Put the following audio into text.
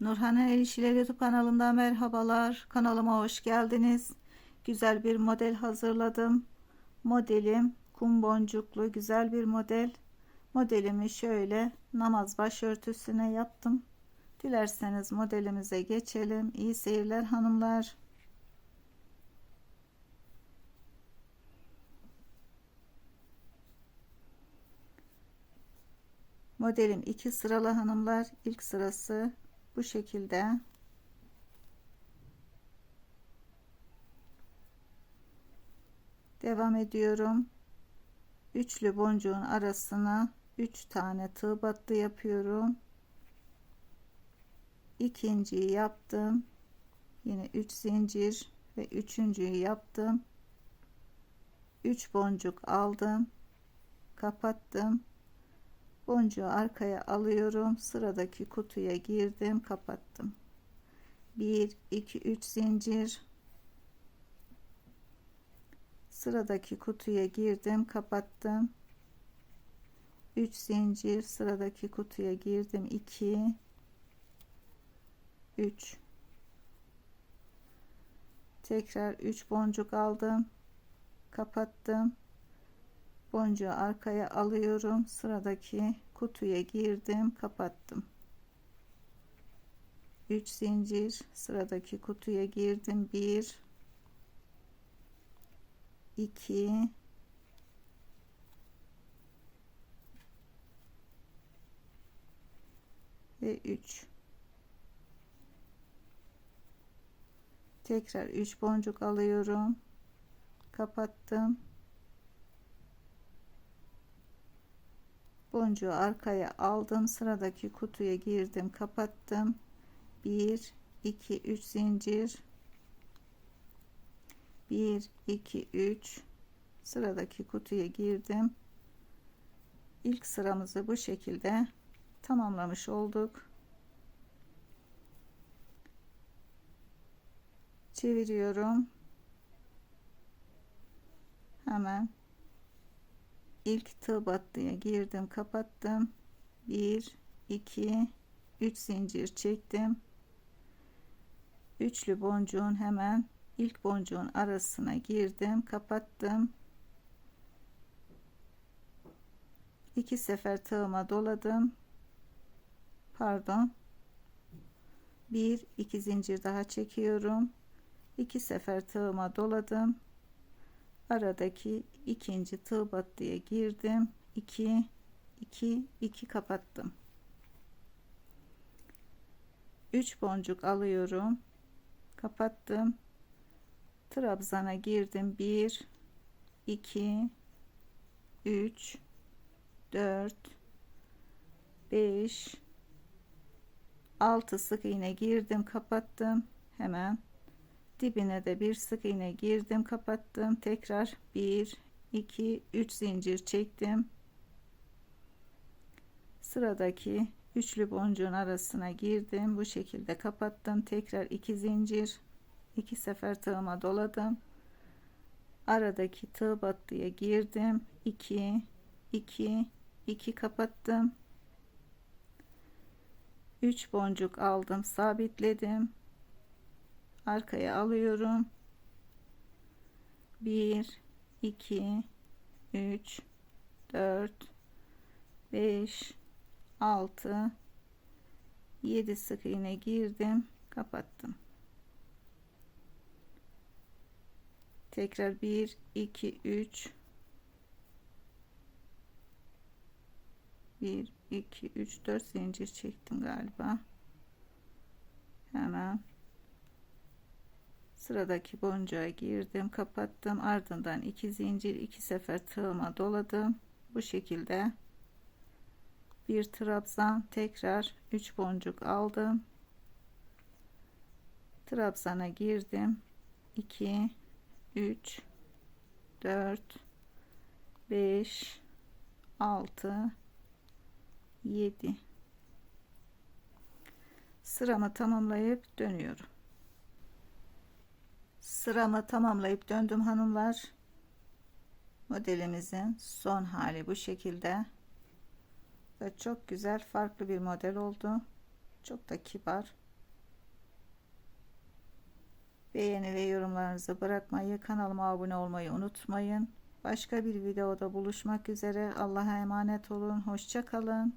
Nurhan El İşler YouTube kanalından merhabalar. Kanalıma hoş geldiniz. Güzel bir model hazırladım. Modelim kum boncuklu güzel bir model. Modelimi şöyle namaz başörtüsüne yaptım. Dilerseniz modelimize geçelim. İyi seyirler hanımlar. Modelim iki sıralı hanımlar. İlk sırası bu şekilde. Devam ediyorum. Üçlü boncuğun arasına 3 tane tığ battı yapıyorum. İkinciyi yaptım. Yine 3 zincir ve üçüncüyü yaptım. 3 boncuk aldım. Kapattım boncuğu arkaya alıyorum. Sıradaki kutuya girdim kapattım. 1 2 3 zincir. Sıradaki kutuya girdim kapattım. 3 zincir. Sıradaki kutuya girdim 2 3 tekrar 3 boncuk aldım kapattım boncuğu arkaya alıyorum. Sıradaki kutuya girdim. Kapattım. 3 zincir. Sıradaki kutuya girdim. 1 2 ve 3 tekrar 3 boncuk alıyorum. Kapattım boncuğu arkaya aldım. Sıradaki kutuya girdim kapattım. 1 2 3 zincir. 1 2 3 sıradaki kutuya girdim. İlk sıramızı bu şekilde tamamlamış olduk. Çeviriyorum. Hemen ilk tığ battıya girdim kapattım. 1 2 3 zincir çektim. Üçlü boncuğun hemen ilk boncuğun arasına girdim kapattım. İki sefer tığıma doladım. Pardon. Bir iki zincir daha çekiyorum. İki sefer tığıma doladım aradaki ikinci tığ battıya girdim. 2 2 2 kapattım. 3 boncuk alıyorum. Kapattım. Trabzana girdim. 1 2 3 4 5 6 sık iğne girdim kapattım. Hemen dibine de bir sık iğne girdim kapattım. Tekrar 1 2 3 zincir çektim. Sıradaki üçlü boncuğun arasına girdim. Bu şekilde kapattım. Tekrar 2 zincir 2 sefer tığıma doladım. Aradaki tığ battıya girdim. 2 2 2 kapattım. 3 boncuk aldım sabitledim arkaya alıyorum. 1 2 3 4 5 6 7 sık iğne girdim kapattım. Tekrar 1 2 3 1 2 3 4 zincir çektim galiba. Hemen sıradaki boncuğa girdim kapattım. Ardından iki zincir iki sefer tığıma doladım. Bu şekilde bir trabzan tekrar 3 boncuk aldım. Trabzana girdim. 2 3 4 5 6 7 sıramı tamamlayıp dönüyorum sıramı tamamlayıp döndüm hanımlar. Modelimizin son hali bu şekilde. Da çok güzel farklı bir model oldu. Çok da kibar. Beğeni ve yorumlarınızı bırakmayı kanalıma abone olmayı unutmayın. Başka bir videoda buluşmak üzere. Allah'a emanet olun. Hoşça kalın.